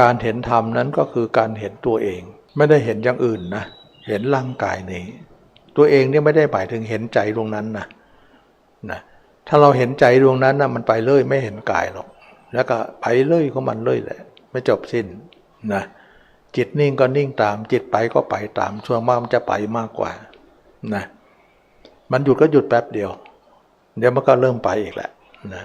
การเห็นธรรมนั้นก็คือการเห็นตัวเอง ไม่ได้เห็นอย่างอื่นนะ เห็นร่างกายนี้ ตัวเองเนี่ยไม่ได้หมายถึงเห็นใจดวงนั้นนะนะถ้าเราเห็นใจดวงนั้นนะมันไปเลยไม่เห็นกายหรอก แล้วก็ไปเลยของมันเลยแหละ ไม่จบสิ้นนะจิตนิ่งก็นิ่งตาม จิตไปก็ไปตามช่วงมากมันจะไปมากกว่านะมันหยุดก็หยุดแป๊บเดียว เดี๋ยวมันก็เริ่มไปอีกแหละนะ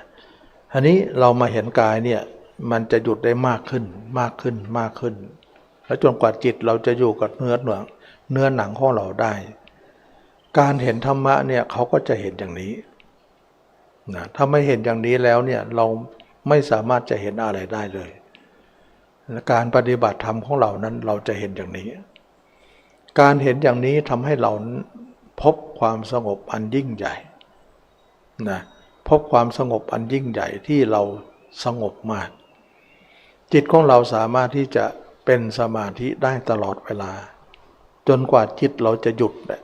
ทีนี้เรามาเห็นกายเนี่ย มันจะหยุดได้มากขึ้น มากขึ้นมากขึ้น แล้วจนกว่าจิตเราจะอยู่กับเนื้อหนังเนื้อหนังของเราได้ การเห็นธรรมะเนี่ยเขาก็จะเห็นอย่างนี้นะถ้าไม่เห็นอย่างนี้แล้วเนี่ยเราไม่สามารถจะเห็นอะไรได้เลย การปฏิบัติธรรมของเรานั้นเราจะเห็นอย่างนี้ การเห็นอย่างนี้ทำให้เราพบความสงบอันยิ่งใหญ่นะพบความสงบอันยิ่งใหญ่ที่เราสงบมาก จิตของเราสามารถที่จะเป็นสมาธิได้ตลอดเวลา จนกว่าจิตเราจะหยุดนี่ย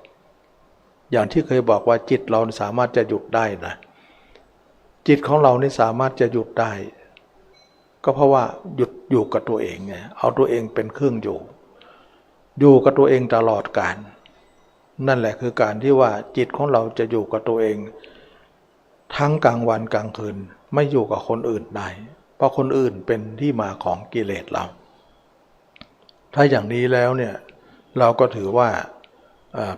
อย่างที่เคยบอกว่าจิตเราสามารถจะหยุดได้นะ จิตของเรานี่สามารถจะหยุดได้ ก็เพราะว่าหยุดอยู่กับตัวเองไงเอาตัวเองเป็นเครื่องอยู่ อยู่กับตัวเองตลอดการ นั่นแหละคือการที่ว่าจิตของเราจะอยู่กับตัวเอง ทั้งกลางวันกลางคืนไม่อยู่กับคนอื่นได้ เพราะคนอื่นเป็นที่มาของกิเลสเรา ถ้าอย่างนี้แล้วเนี่ยเราก็ถือว่า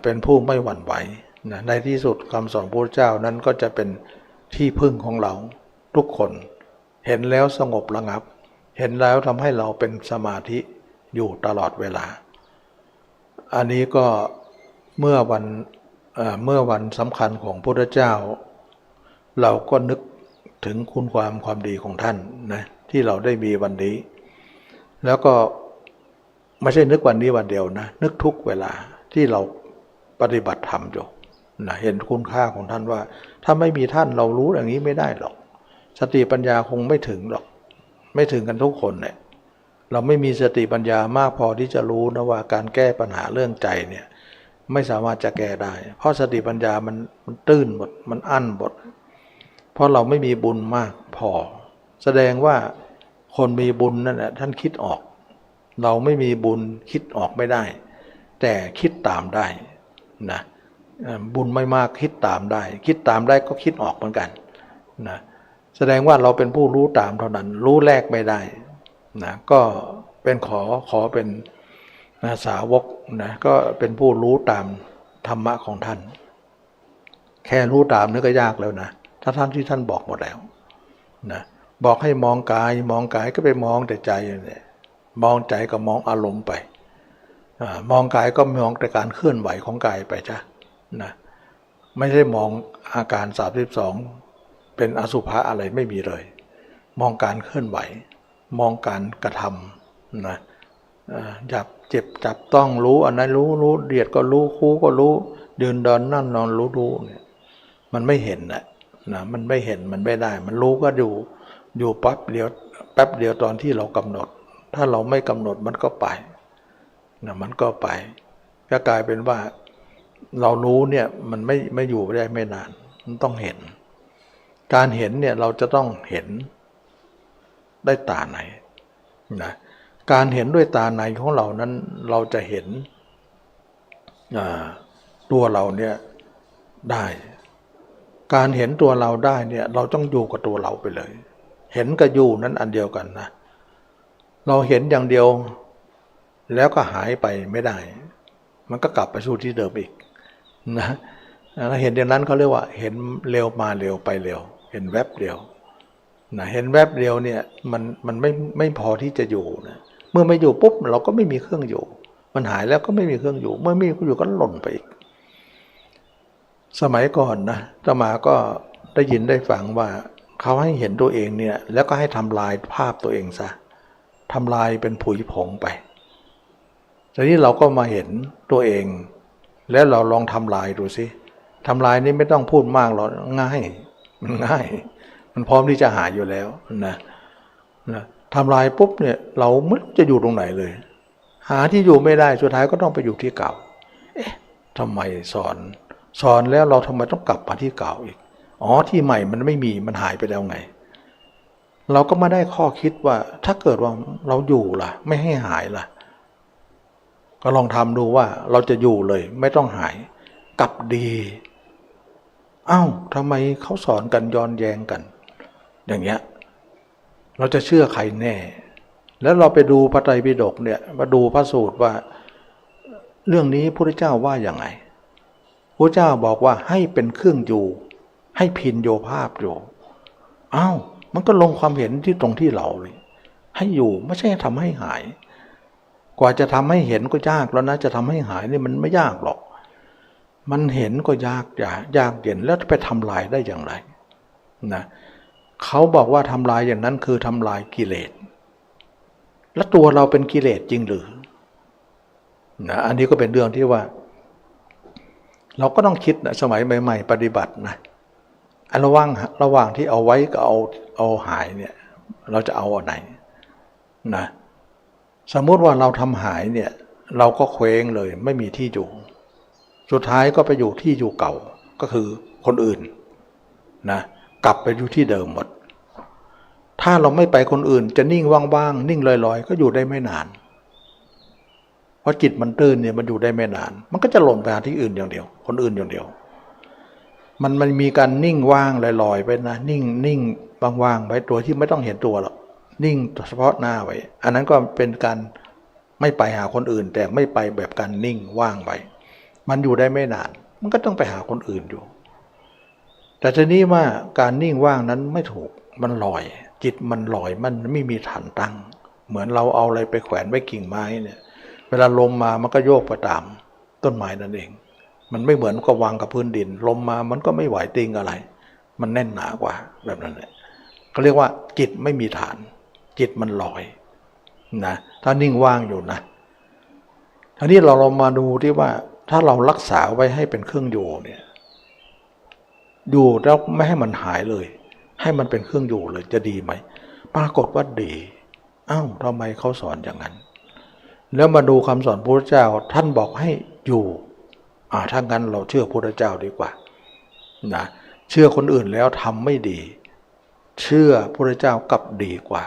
เป็นผู้ไม่หวั่นไหวนะในที่สุดคำสอนพระเจ้านั้นก็จะเป็นที่พึ่งของเราทุกคนเห็นแล้วสงบระงับ เห็นแล้วทำให้เราเป็นสมาธิอยู่ตลอดเวลา อันนี้ก็เมื่อวันเมื่อวันสำคัญของพระพุทธเจ้า เราก็นึก ถึงคุณความความดีของท่านนะที่เราได้มีวันนี้ แล้วก็ไม่ใช่นึกวันนี้วันเดียวนะ นึกทุกเวลาที่เราปฏิบัติธรรมอยู่นะเห็นคุณค่าของท่านว่า ถ้าไม่มีท่านเรารู้อย่างนี้ไม่ได้หรอก สติปัญญาคงไม่ถึงหรอก ไม่ถึงกันทุกคนเนี่ยเราไม่มีสติปัญญามากพอที่จะรู้นะว่าการแก้ปัญหาเรื่องใจเนี่ยไม่สามารถจะแก้ได้ เพราะสติปัญญามันมันตื้นหมด มันอั้นหมด เพราะเราไม่มีบุญมากพอ แสดงว่าคนมีบุญนั่นแหละท่านคิดออก เราไม่มีบุญคิดออกไม่ได้ แต่คิดตามได้นะบุญไม่มากคิดตามได้ คิดตามได้ก็คิดออกเหมือนกันนะแสดงว่าเราเป็นผู้รู้ตามเท่านั้น รู้แรกไม่ได้นะก็เป็นขอขอเป็นนะสาวกนะก็เป็นผู้รู้ตามธรรมะของท่าน แค่รู้ตามนี่ก็ยากแล้วนะ ถ้าท่านที่ท่านบอกหมดแล้วนะบอกให้มองกายมองกายก็ไปมองแต่ใจเนี่ยมองใจก็มองอารมณ์ไปอมองกายก็มองแต่การเคลื่อนไหวของกายไปจ้ะนะไม่ใช่มองอาการ 32 เป็นอสุภะอะไรไม่มีเลย มองการเคลื่อนไหว มองการกระทำนะจับเจ็บจับต้องรู้อันนั้นรู้รู้เดียดก็รู้คู่ก็รู้ เดินดินนั่นนอนรู้รู้เนี่ยมันไม่เห็นนะ นะมันไม่เห็นมันไม่ได้ มันรู้ก็อยู่อยู่ปั๊บเดียวแป๊บเดียวตอนที่เรากำหนด ถ้าเราไม่กำหนดมันก็ไปนะมันก็ไป ก็กลายเป็นว่าเรารู้เนี่ยมันไม่ไม่อยู่ได้ไม่นาน มันต้องเห็น การเห็นเนี่ยเราจะต้องเห็นได้ตาไหนนะการเห็นด้วยตาในของเรานั้นเราจะเห็นตัวเราเนี่ยได้ การเห็นตัวเราได้เนี่ยเราต้องอยู่กับตัวเราไปเลย เห็นกับอยู่นั้นอันเดียวกันนะ เราเห็นอย่างเดียว แล้วก็หายไปไม่ได้ มันก็กลับไปสู่ที่เดิมอีกนะเห็นอย่างนั้นเขาเรียกว่า เห็นเร็วมาเร็วไปเร็ว เห็นแวบเดียวนะเห็นแวบเดียวเนี่ยมันมันไม่ไม่พอที่จะอยู่นะเมื่อไม่อยู่ปุ๊บเราก็ไม่มีเครื่องอยู่ มันหายแล้วก็ไม่มีเครื่องอยู่ เมื่อไม่มีเครื่องอยู่ก็หล่นไปอีก สมัยก่อนนะตมาก็ได้ยินได้ฟังว่าเขาให้เห็นตัวเองเนี่ย แล้วก็ให้ทำลายภาพตัวเองซะทำลายเป็นผุยผงไปทีนี้เราก็มาเห็นตัวเอง แล้วเราลองทำลายดูสิทำลายนี่ไม่ต้องพูดมากหรอกง่าย มันง่าย มันพร้อมที่จะหายอยู่แล้วนะนะทำลายปุ๊บเนี่ย เราไม่จะอยู่ตรงไหนเลย หาที่อยู่ไม่ได้สุดท้ายก็ต้องไปอยู่ที่เก่า เอ๊ะทำไมสอน สอนแล้วเราทำไมต้องกลับมาที่เก่าอีก อ๋อที่ใหม่มันไม่มีมันหายไปแล้วไง เราก็มาได้ข้อคิดว่าถ้าเกิดว่าเราอยู่ล่ะ ไม่ให้หายล่ะ ก็ลองทำดูว่าเราจะอยู่เลย ไม่ต้องหายกลับดีเอ้าทำไมเขาสอนกันย้อนแย้งกัน อย่างเงี้ย เราจะเชื่อใครแน่ แล้วเราไปดูพระไตรปิฎกเนี่ย มาดูพระสูตรว่า เรื่องนี้พระพุทธเจ้าว่าอย่างไง พระเจ้าบอกว่าให้เป็นเครื่องอยู่ ให้พินโยภาพอยู่อ้าวมันก็ลงความเห็นที่ตรงที่เราเลยให้อยู่ไม่ใช่ทำให้หาย กว่าจะทำให้เห็นก็ยากแล้วนะ จะทำให้หายนี่มันไม่ยากหรอก มันเห็นก็ยากยายากเย็นแล้วไปทำลายได้อย่างไรนะเขาบอกว่าทำลายอย่างนั้นคือทำลายกิเลสแล้วตัวเราเป็นกิเลสจริงหรือนะอันนี้ก็เป็นเรื่องที่ว่า เราก็ต้องคิดนะสมัยใหม่ ๆ ปฏิบัตินะอันระหว่างระหว่างที่เอาไว้กับเอาเอาหายเนี่ยเราจะเอาอันไหนนะสมมุติว่าเราทำหายเนี่ยเราก็เคว้งเลยไม่มีที่อยู่ สุดท้ายก็ไปอยู่ที่อยู่เก่าก็คือคนอื่นนะกลับไปอยู่ที่เดิมหมด ถ้าเราไม่ไปคนอื่นจะนิ่งว่างๆนิ่งลอยๆ ก็อยู่ได้ไม่นาน เพราะจิตมันตื้นเนี่ยมันอยู่ได้ไม่นาน มันก็จะหล่นไปหาที่อื่นอย่างเดียว คนอื่นอย่างเดียว มันมันมีการนิ่งว่างลอยๆไปนะ นิ่งนิ่งว่างๆไว้ตัวที่ไม่ต้องเห็นตัวหรอกนิ่งเฉพาะหน้าไว้ อันนั้นก็เป็นการไม่ไปหาคนอื่น แต่ไม่ไปแบบการนิ่งว่างไปมันอยู่ได้ไม่นาน มันก็ต้องไปหาคนอื่นอยู่ แต่ทีนี้ว่าการนิ่งว่างนั้นไม่ถูกมันลอย จิตมันลอยมันไม่มีฐานตั้ง เหมือนเราเอาอะไรไปแขวนไว้กิ่งไม้เนี่ย เวลาลมมามันก็โยกไปตามต้นไม้นั่นเอง มันไม่เหมือนก็วางกับพื้นดิน ลมมามันก็ไม่ไหวติงอะไร มันแน่นหนากว่าแบบนั้นเลยเขาเรียกว่าจิตไม่มีฐาน จิตมันลอยนะถ้านิ่งว่างอยู่นะทีนี้เราเรามาดูที่ว่าถ้าเรารักษาไว้ให้เป็นเครื่องอยู่เนี่ยอยู่แล้วไม่ให้มันหายเลย ให้มันเป็นเครื่องอยู่เลยจะดีไหมปรากฏว่าดีอ้าวทำไมเขาสอนอย่างนั้น แล้วมาดูคำสอนพระเจ้าท่านบอกให้อยู่อ่าถ้างั้นเราเชื่อพระเจ้าดีกว่านะเชื่อคนอื่นแล้วทำไม่ดี เชื่อพระเจ้ากลับดีกว่า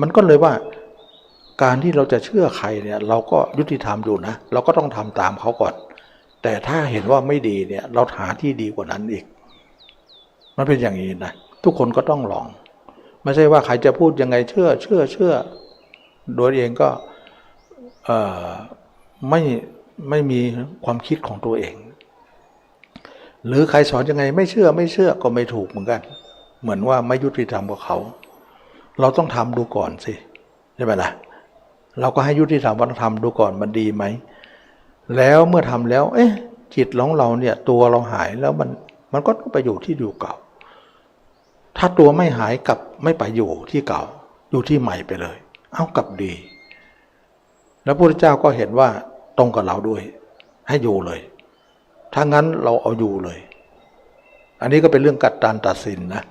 มันก็เลยว่าการที่เราจะเชื่อใครเนี่ยเราก็ยุติธรรมอยู่นะ เราก็ต้องทำตามเขาก่อน แต่ถ้าเห็นว่าไม่ดีเนี่ยเราหาที่ดีกว่านั้นอีก มันเป็นอย่างนี้นะทุกคนก็ต้องลอง ไม่ใช่ว่าใครจะพูดยังไงเชื่อ เชื่อเชื่อ โดยเองก็ไม่ไม่มีความคิดของตัวเอง หรือใครสอนยังไงไม่เชื่อไม่เชื่อก็ไม่ถูกเหมือนกัน เหมือนว่าไม่ยุติธรรมกับเขา เราต้องทำดูก่อนสิใช่ไหมล่ะเราก็ให้ยุติธรรมวัฒนธรรมดูก่อนมันดีไหม แล้วเมื่อทำแล้ว เอ๊ะจิตของเราเนี่ยตัวเราหายแล้วมันมันก็ไปอยู่ที่อยู่เก่า ถ้าตัวไม่หายกับไม่ไปอยู่ที่เก่า อยู่ที่ใหม่ไปเลย เอากลับดี แล้วพระพุทธเจ้าก็เห็นว่าตรงกับเราด้วย ให้อยู่เลย ถ้างั้นเราเอาอยู่เลย อันนี้ก็เป็นเรื่องกัดการตัดสินนะ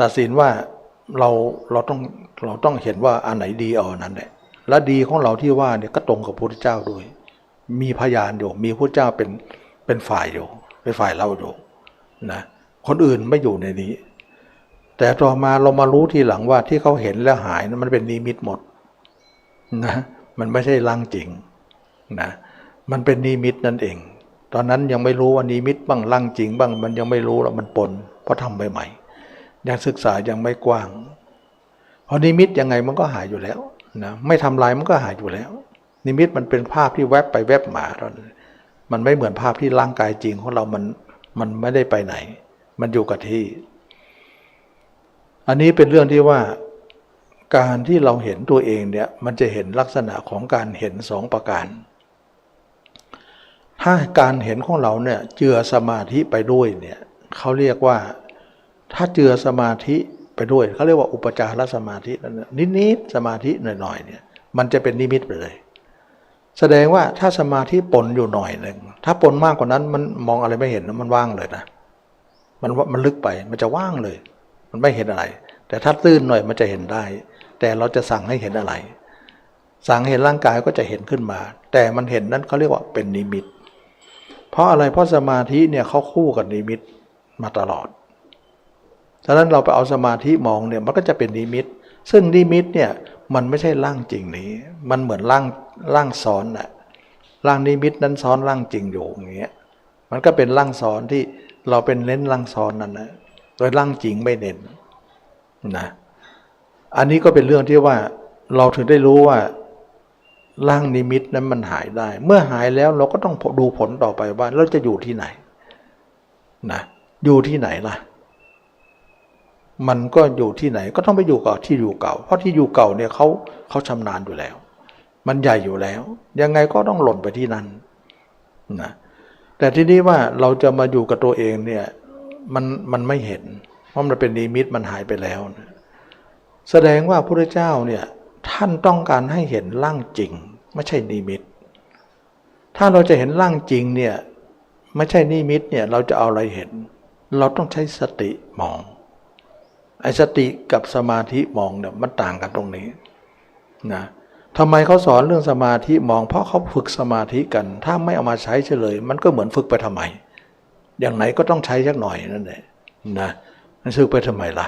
ตัดสินว่าเราเราต้องเราต้องเห็นว่าอันไหนดีเอาอันนั้นแหละ และดีของเราที่ว่าเนี่ยก็ตรงกับพระพุทธเจ้าด้วย มีพยานอยู่ มีพระเจ้าเป็นเป็นฝ่ายอยู่ เป็นฝ่ายเราอยู่นะ คนอื่นไม่อยู่ในนี้ แต่ต่อมาเรามารู้ทีหลังว่าที่เขาเห็นแล้วหายนะมันเป็นนิมิตหมดนะมันไม่ใช่ร่างจริงนะมันเป็นนิมิตนั่นเอง ตอนนั้นยังไม่รู้ว่านิมิตบ้างร่างจริง บ้าง มันยังไม่รู้แล้วมันปนเพราะทำใหม่ๆยังศึกษายังไม่กว้างเพราะนิมิตยังไงมันก็หายอยู่แล้วนะไม่ทำลายมันก็หายอยู่แล้ว นิมิตมันเป็นภาพที่แวบไปแวบมาตอนนั้นมันไม่เหมือนภาพที่ร่างกายจริงของเรามันมันไม่ได้ไปไหน มันอยู่กับที่ อันนี้เป็นเรื่องที่ว่าการที่เราเห็นตัวเองเนี่ยมันจะเห็นลักษณะของการเห็นสองประการ ถ้าการเห็นของเราเนี่ยเจือสมาธิไปด้วยเนี่ยเขาเรียกว่าถ้าเจือสมาธิไปด้วยเขาเรียกว่าอุปจารสมาธินิดๆสมาธิหน่อยๆเนี่ยมันจะเป็นนิมิตไปเลย แสดงว่าถ้าสมาธิปนอยู่หน่อยหนึ่งถ้าปนมากกว่านั้นมันมองอะไรไม่เห็นมันว่างเลยนะมันมันลึกไปมันจะว่างเลย มันไม่เห็นอะไร แต่ถ้าตื้นหน่อยมันจะเห็นได้ แต่เราจะสั่งให้เห็นอะไร สั่งเห็นร่างกายก็จะเห็นขึ้นมา แต่มันเห็นนั้นเขาเรียกว่าเป็นนิมิต เพราะอะไรเพราะสมาธิเนี่ยเขาคู่กับนิมิตมาตลอดฉะนั้นเราไปเอาสมาธิมองเนี่ยมันก็จะเป็นนิมิต ซึ่งนิมิตเนี่ยมันไม่ใช่ร่างจริงนี้ มันเหมือนร่างร่างซ้อนน่ะร่างนิมิตนั้นซ้อนร่างจริงอยู่อย่างเงี้ย มันก็เป็นร่างซ้อนที่เราเป็นเน้นร่างซ้อนนั่นนะ โดยร่างจริงไม่เน้นนะอันนี้ก็เป็นเรื่องที่ว่าเราถึงได้รู้ว่าร่างนิมิตนั้นมันหายได้ เมื่อหายแล้วเราก็ต้องดูผลต่อไปว่าเราจะอยู่ที่ไหนนะอยู่ที่ไหนล่ะ มันก็อยู่ที่ไหนก็ต้องไปอยู่กับที่อยู่เก่า เพราะที่อยู่เก่าเนี่ยเขาเขาชำนาญอยู่แล้ว มันใหญ่อยู่แล้ว ยังไงก็ต้องหล่นไปที่นั่นนะแต่ที่นี้ว่าเราจะมาอยู่กับตัวเองเนี่ย มันมันไม่เห็น เพราะมันเป็นนิมิตมันหายไปแล้วนะแสดงว่าพระเจ้าเนี่ยท่านต้องการให้เห็นร่างจริง ไม่ใช่นิมิต ถ้าเราจะเห็นร่างจริงเนี่ยไม่ใช่นิมิตเนี่ยเราจะเอาอะไรเห็น เราต้องใช้สติมองไอ้สติกับสมาธิมองเนี่ยมันต่างกันตรงนี้นะทำไมเขาสอนเรื่องสมาธิมอง เพราะเขาฝึกสมาธิกัน ถ้าไม่เอามาใช้เฉลย มันก็เหมือนฝึกไปทำไม อย่างไหนก็ต้องใช้สักหน่อยนั่นแหละนะมันฝึกไปทำไมล่ะ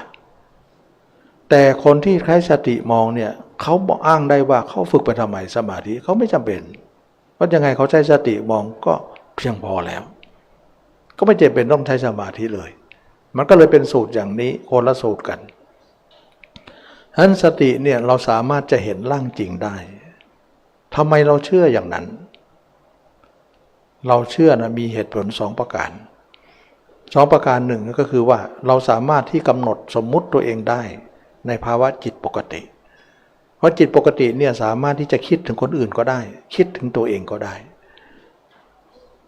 แต่คนที่ใช้สติมองเนี่ยเขาบอกอ้างได้ว่าเขาฝึกไปทำไมสมาธิเขาไม่จำเป็นเพราะยังไงเขาใช้สติมองก็เพียงพอแล้ว ก็ไม่จำเป็นต้องใช้สมาธิเลย มันก็เลยเป็นสูตรอย่างนี้คนละสูตรกันฉะนั้นสติเนี่ยเราสามารถจะเห็นร่างจริงได้ทำไมเราเชื่ออย่างนั้น เราเชื่อนะมีเหตุผลสองประการ สองประการหนึ่งก็คือว่าเราสามารถที่กำหนดสมมุติตัวเองได้ในภาวะจิตปกติ เพราะจิตปกติเนี่ยสามารถที่จะคิดถึงคนอื่นก็ได้ คิดถึงตัวเองก็ได้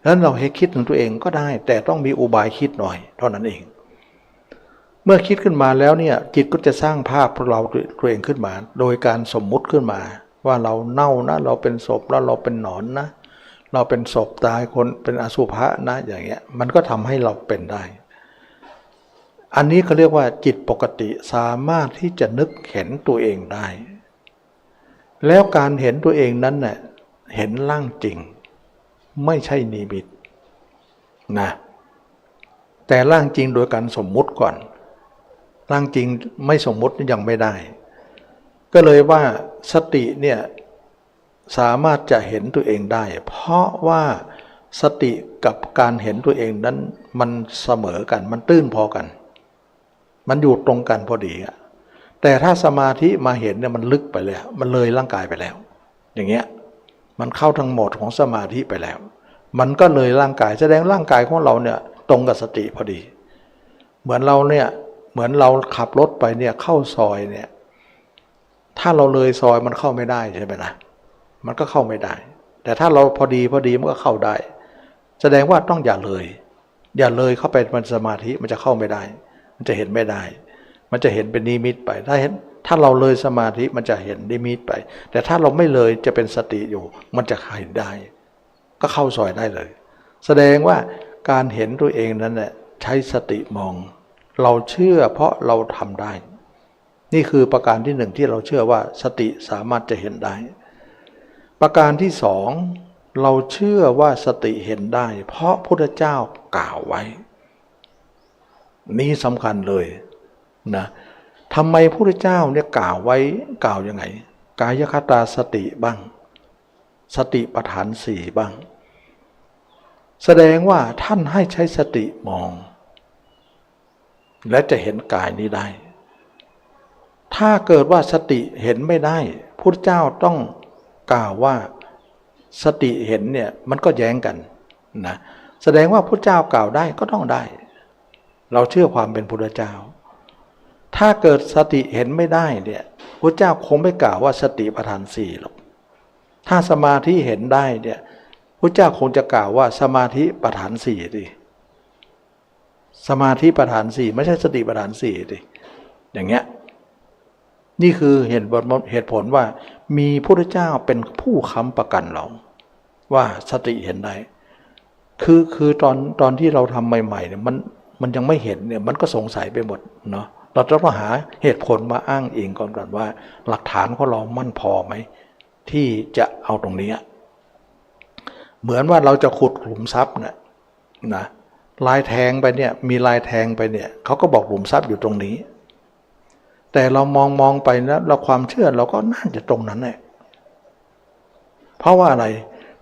ดังนั้นเราให้คิดถึงตัวเองก็ได้ แต่ต้องมีอุบายคิดหน่อย เท่านั้นเอง เมื่อคิดขึ้นมาแล้วเนี่ยจิตก็จะสร้างภาพเราตัวเองขึ้นมา โดยการสมมุติขึ้นมา ว่าเราเน่านะเราเป็นศพแล้วเราเป็นหนอนนะเเราเป็นศพตายคนเป็นอสุภะนะอย่างเงี้ยมันก็ทำให้เราเป็นได้ อันนี้เขาเรียกว่าจิตปกติสามารถที่จะนึกเห็นตัวเองได้ แล้วการเห็นตัวเองนั้นเน่ยเห็นร่างจริง ไม่ใช่นิมิตนะแต่ร่างจริงโดยการสมมุติก่อน ร่างจริงไม่สมมุติยังไม่ได้ ก็เลยว่าสติเนี่ย สามารถจะเห็นตัวเองได้ เพราะว่าสติกับการเห็นตัวเองนั้นมันเสมอกัน มันตื้นพอกัน มันอยู่ตรงกันพอดีอะแต่ถ้าสมาธิมาเห็นเนี่ยมันลึกไปแล้ว มันเลยร่างกายไปแล้ว อย่างเงี้ยมันเข้าทั้งหมดของสมาธิไปแล้ว มันก็เลยร่างกายแสดงร่างกายของเราเนี่ยตรงกับสติพอดี เหมือนเราเนี่ยเหมือนเราขับรถไปเนี่ยเข้าซอยเนี่ยถ้าเราเลยซอยมันเข้าไม่ได้ใช่ไหมล่ะ มันก็เข้าไม่ได้ แต่ถ้าเราพอดีพอดีมันก็เข้าได้ แสดงว่าต้องอย่าเลย อย่าเลยเข้าไปมันสมาธิมันจะเข้าไม่ได้ มันจะเห็นไม่ได้ มันจะเห็นเป็นนิมิตไป ถ้าเห็นถ้าเราเลยสมาธิมันจะเห็นนิมิตไป แต่ถ้าเราไม่เลยจะเป็นสติอยู่ มันจะเห็นได้ ก็เข้าซอยได้เลย แสดงว่าการเห็นตัวเองนั้นเนี่ยใช้สติมอง เราเชื่อเพราะเราทำได้ นี่คือประการที่หนึ่งที่เราเชื่อว่าสติสามารถจะเห็นได้ ประการที่สองเราเชื่อว่าสติเห็นได้ เพราะพุทธเจ้ากล่าวไว้ นี่สำคัญเลยนะทำไมพระพุทธเจ้าเนี่ยกล่าวไว้กล่าวยังไง กายคตาสติบ้าง สติปฐานสี่บ้าง แสดงว่าท่านให้ใช้สติมอง และจะเห็นกายนี้ได้ ถ้าเกิดว่าสติเห็นไม่ได้พุทธเจ้าต้อง กล่าวว่าสติเห็นเนี่ยมันก็แย้งกันนะแสดงว่าพุทธเจ้ากล่าวได้ก็ต้องได้ เราเชื่อความเป็นพุทธเจ้า ถ้าเกิดสติเห็นไม่ได้เนี่ยพุทธเจ้าคงไม่กล่าวว่าสติปัฏฐานสี่หรอกถ้าสมาธิเห็นได้เนี่ยพุทธเจ้าคงจะกล่าวว่าสมาธิปัฏฐานสี่ดิสมาธิปัฏฐานสี่ไม่ใช่สติปัฏฐานสี่ดิอย่างเงี้ย นี่คือเหตุผลเหตุผลว่ามีพระเจ้าเป็นผู้ค้ำประกันเรา ว่าสติเห็นได้ คือคือตอนตอนที่เราทำใหม่ๆเนี่ยมันมันยังไม่เห็นเนี่ยมันก็สงสัยไปหมดเนาะเราต้องหาเหตุผลมาอ้างเองก่อนก่อนว่า หลักฐานของเรามั่นพอไหม ที่จะเอาตรงนี้ เหมือนว่าเราจะขุดหลุมทรัพย์นะนะลายแทงไปเนี่ยมีลายแทงไปเนี่ยเขาก็บอกหลุมทรัพย์อยู่ตรงนี้ แต่เรามองมองไปนะเราความเชื่อเราก็น่าจะตรงนั้นแหละเพราะว่าอะไร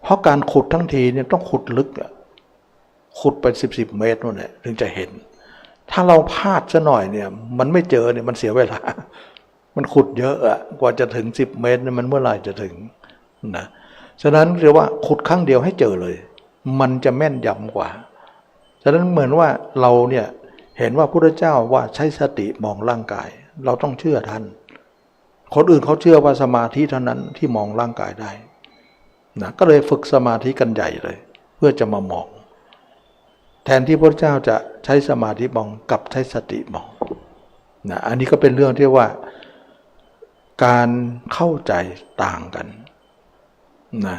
เพราะการขุดทั้งทีเนี่ยต้องขุดลึกอะขุดไปสิบสิบเมตรนู่นแหละถึงจะเห็น ถ้าเราพลาดซะหน่อยเนี่ย มันไม่เจอเนี่ยมันเสียเวลา มันขุดเยอะอะกว่าจะถึงสิบเมตรเนี่ยมันเมื่อไหร่จะถึงนะฉะนั้นเรียกว่าขุดครั้งเดียวให้เจอเลย มันจะแม่นยำกว่า ฉะนั้นเหมือนว่าเราเนี่ยเห็นว่าพระพุทธเจ้าว่าใช้สติมองร่างกาย เราต้องเชื่อท่านคนอื่นเขาเชื่อว่าสมาธิเท่านั้นที่มองร่างกายได้นะก็เลยฝึกสมาธิกันใหญ่เลย เพื่อจะมามอง แทนที่พระเจ้าจะใช้สมาธิมองกับใช้สติมองนะอันนี้ก็เป็นเรื่องที่ว่า การเข้าใจต่างกันนะ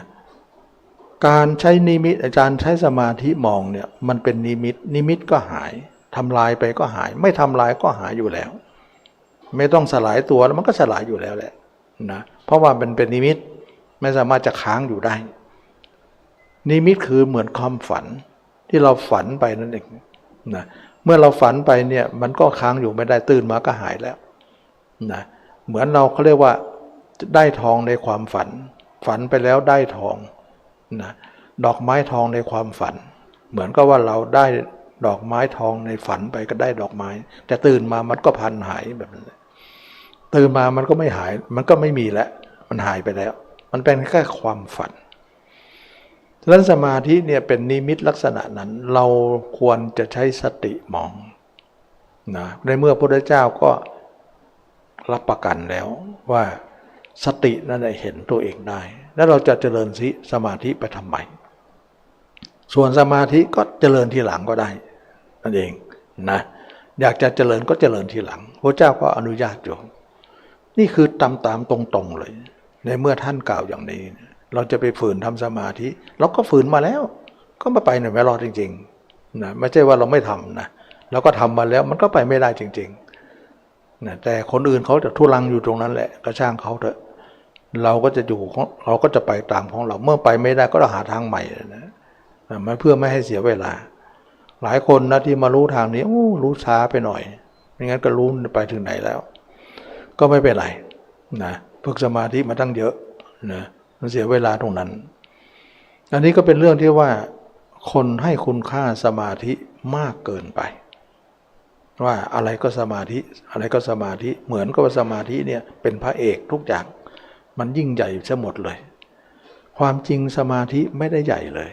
การใช้นิมิตอาจารย์ใช้สมาธิมองเนี่ยมันเป็นนิมิต นิมิตก็หายทำลายไปก็หาย ไม่ทำลายก็หายอยู่แล้ว ไม่ต้องสลายตัวแล้วมันก็สลายอยู่แล้วแหละนะเพราะว่ามันเป็นนิมิตไม่สามารถจะค้างอยู่ได้ นิมิตคือเหมือนความฝันที่เราฝันไปนั่นเองนะเมื่อเราฝันไปเนี่ยมันก็ค้างอยู่ไม่ได้ตื่นมาก็หายแล้วนะเหมือนเราเขาเรียกว่าได้ทองในความฝัน ฝันไปแล้วได้ทองนะดอกไม้ทองในความฝัน เหมือนกับว่าเราได้ดอกไม้ทองในฝันไปก็ได้ดอกไม้ แต่ตื่นมามันก็พันหายแบบนั้น ตื่นมามันก็ไม่หาย มันก็ไม่มีแล้ว มันหายไปแล้ว มันเป็นแค่ความฝันดังนั้นสมาธิเนี่ยเป็นนิมิตลักษณะนั้น เราควรจะใช้สติมองนะในเมื่อพระพุทธเจ้าก็รับประกันแล้วว่าสตินั่นเห็นตัวเองได้ แล้วเราจะเจริญสิสมาธิไปทำไม ส่วนสมาธิก็เจริญทีหลังก็ได้นั่นเองนะอยากจะเจริญก็เจริญทีหลัง พระเจ้าก็อนุญาตอยู่ นี่คือตามตามตรงๆเลย ในเมื่อท่านกล่าวอย่างนี้ เราจะไปฝืนทำสมาธิ เราก็ฝืนมาแล้ว ก็ไม่ไปหน่อยไม่รอดจริงๆนะไม่ใช่ว่าเราไม่ทำนะเราก็ทำมาแล้วมันก็ไปไม่ได้จริงๆนะแต่คนอื่นเขาจะทุลังอยู่ตรงนั้นแหละก็ช่างเขาเถอะเราก็จะอยู่เราก็จะไปตามของเราเมื่อไปไม่ได้ก็หาทางใหม่นะมาเพื่อไม่ให้เสียเวลา หลายคนนะที่มารู้ทางนี้โอ้รู้ช้าไปหน่อยไม่งั้นก็รู้ไปถึงไหนแล้ว ก็ไม่เป็นไรนะฝึกสมาธิมาตั้งเยอะนะมันเสียเวลาตรงนั้น อันนี้ก็เป็นเรื่องที่ว่า คนให้คุณค่าสมาธิมากเกินไป ว่าอะไรก็สมาธิอะไรก็สมาธิเหมือนกับว่าสมาธิเนี่ยเป็นพระเอกทุกอย่างมันยิ่งใหญ่ซะหมดเลย ความจริงสมาธิไม่ได้ใหญ่เลย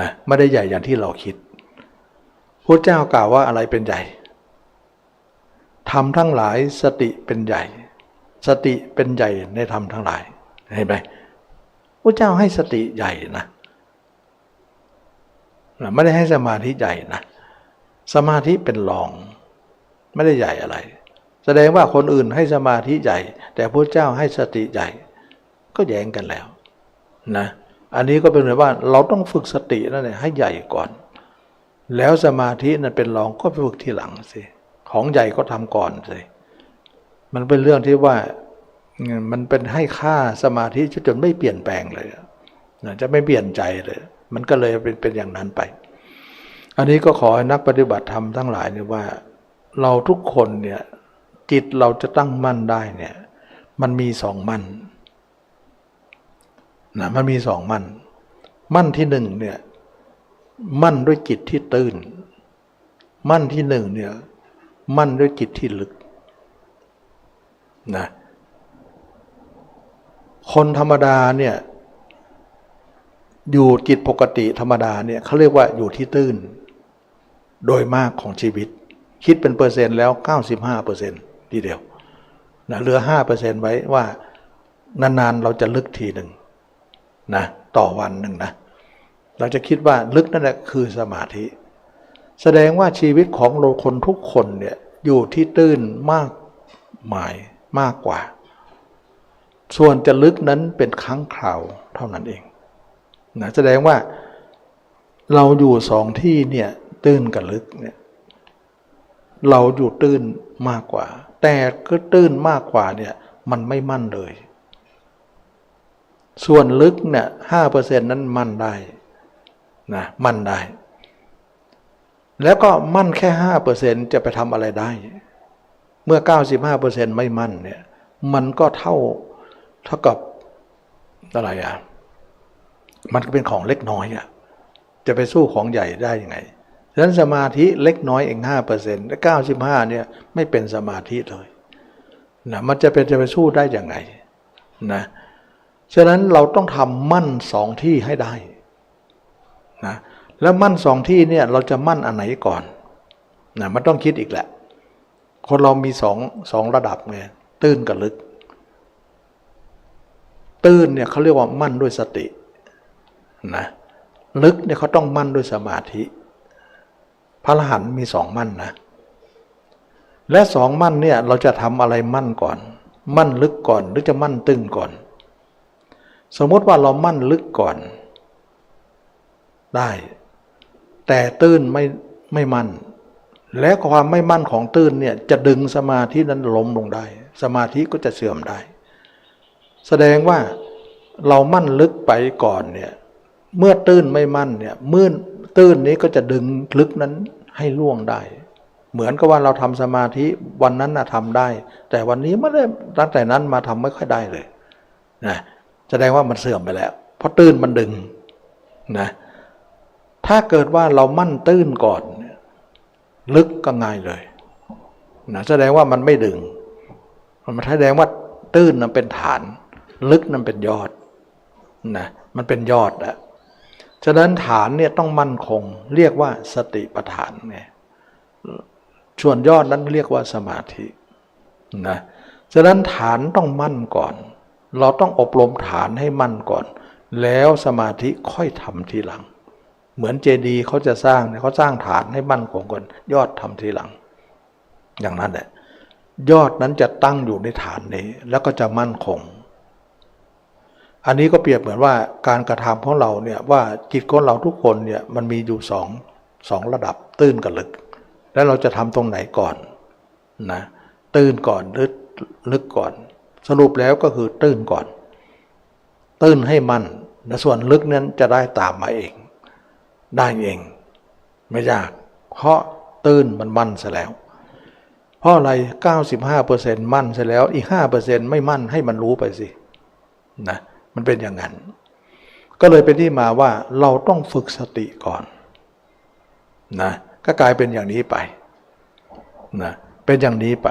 นะไม่ได้ใหญ่อย่างที่เราคิดพระเจ้ากล่าวว่าอะไรเป็นใหญ่ ทำทั้งหลายสติเป็นใหญ่ สติเป็นใหญ่ในธรรมทั้งหลายเห็นไหมพระเจ้าให้สติใหญ่นะไม่ได้ให้สมาธิใหญ่นะสมาธิเป็นรอง ไม่ได้ใหญ่อะไร แสดงว่าคนอื่นให้สมาธิใหญ่ แต่พระเจ้าให้สติใหญ่ ก็แย้งกันแล้วนะอันนี้ก็เป็นเหมือนว่าเราต้องฝึกสตินั่นแหละให้ใหญ่ก่อน แล้วสมาธินั้นเป็นรองก็ไปฝึกทีหลังสิ ของใหญ่ก็ทำก่อนสิมันเป็นเรื่องที่ว่ามันเป็นให้ค่าสมาธิจนไม่เปลี่ยนแปลงเลยจะไม่เปลี่ยนใจเลย มันก็เลยเป็นเป็นอย่างนั้นไป อันนี้ก็ขอให้นักปฏิบัติธรรมทั้งหลายเนี่ยว่า เราทุกคนเนี่ยจิตเราจะตั้งมั่นได้เนี่ย มันมีสองมั่นนะมันมีสองมั่น มั่นที่หนึ่งเนี่ย มั่นด้วยจิตที่ตื้นมั่นที่หนึ่งเนี่ย มั่นด้วยจิตที่ลึกนะคนธรรมดาเนี่ยอยู่จิตปกติธรรมดาเนี่ยเขาเรียกว่าอยู่ที่ตื้น โดยมากของชีวิต คิดเป็นเปอร์เซ็นต์แล้ว 95เปอร์เซ็นต์ทีเดียวนะเหลือ5เปอร์เซ็นต์ไว้ว่านานๆเราจะลึกทีหนึ่งนะต่อวันหนึ่งนะเราจะคิดว่าลึกนั่นแหละคือสมาธิ แสดงว่าชีวิตของเราคนทุกคนเนี่ยอยู่ที่ตื้นมากหมายมากกว่า ส่วนจะลึกนั้นเป็นครั้งคราวเท่านั้นเองนะแสดงว่าเราอยู่สองที่เนี่ยตื้นกับลึกเนี่ยเราอยู่ตื้นมากกว่า แต่ก็ตื้นมากกว่าเนี่ยมันไม่มั่นเลย ส่วนลึกเนี่ยห้าเปอร์เซ็นต์นั้นมั่นได้นะมั่นได้ แล้วก็มั่นแค่ห้าเปอร์เซ็นจะไปทำอะไรได้ เมื่อเก้าสิบห้าเปอร์เซ็นไม่มั่นเนี่ย มันก็เท่าเท่ากับอะไรอะ มันก็เป็นของเล็กน้อยอะ จะไปสู้ของใหญ่ได้ยังไงฉะนั้นสมาธิเล็กน้อยเองห้าเปอร์เซ็นต์และเก้าสิบห้าเนี่ยไม่เป็นสมาธิเลยนะมันจะเป็นจะไปสู้ได้ยังไงนะฉะนั้นเราต้องทำมั่นสองที่ให้ได้นะ แล้วมั่นสองที่เนี่ยเราจะมั่นอันไหนก่อนนะมันต้องคิดอีกแหละ คนเรามีสองสองระดับไงตื้นกับลึก ตื้นเนี่ยเขาเรียกว่ามั่นด้วยสตินะลึกเนี่ยเขาต้องมั่นด้วยสมาธิ พระอรหันต์มีสองมั่นนะ และสองมั่นเนี่ยเราจะทำอะไรมั่นก่อน มั่นลึกก่อนหรือจะมั่นตื้นก่อน สมมติว่าเรามั่นลึกก่อน ได้ แต่ตื้นไม่ไม่มั่น และความไม่มั่นของตื้นเนี่ยจะดึงสมาธินั้นล้มลงได้ สมาธิก็จะเสื่อมได้ แสดงว่าเรามั่นลึกไปก่อนเนี่ยเมื่อตื้นไม่มั่นเนี่ยมื่อตื้นนี้ก็จะดึงลึกนั้นให้ล่วงได้ เหมือนกับว่าเราทำสมาธิวันนั้นนะทำได้ แต่วันนี้ไม่ได้ตั้งแต่นั้นมาทำไม่ค่อยได้เลยนะแสดงว่ามันเสื่อมไปแล้ว เพราะตื้นมันดึงนะ ถ้าเกิดว่าเรามั่นตื้นก่อน ลึกก็ง่ายเลยนะแสดงว่ามันไม่ดึง มันแสดงว่าตื้นนั้นเป็นฐาน ลึกนั้นเป็นยอดนะมันเป็นยอดอะฉะนั้นฐานเนี่ยต้องมั่นคง เรียกว่าสติปัฏฐานไงส่วนยอดนั้นเรียกว่าสมาธินะฉะนั้นฐานต้องมั่นก่อน เราต้องอบรมฐานให้มั่นก่อน แล้วสมาธิค่อยทำทีหลัง เหมือนเจดีย์เขาจะสร้างเนี่ยเขาสร้างฐานให้มั่นคงก่อน ยอดทำทีหลัง อย่างนั้นแหละยอดนั้นจะตั้งอยู่ในฐานนี้ แล้วก็จะมั่นคง อันนี้ก็เปรียบเหมือนว่าการกระทำของเราเนี่ยว่าจิตของเราทุกคนเนี่ยมันมีอยู่สองสองระดับตื้นกับลึก แล้วเราจะทำตรงไหนก่อนนะตื้นก่อนหรือลึกก่อน สรุปแล้วก็คือตื้นก่อน ตื้นให้มั่นและส่วนลึกนั้นจะได้ตามมาเอง ได้เอง ไม่ยาก เพราะตื้นมันมั่นซะแล้ว เพราะอะไร 95%มั่นซะแล้วอีก 5%ไม่มั่นให้มันรู้ไปสินะมันเป็นอย่างนั้น ก็เลยเป็นที่มาว่าเราต้องฝึกสติก่อนนะก็กลายเป็นอย่างนี้ไปนะเป็นอย่างนี้ไป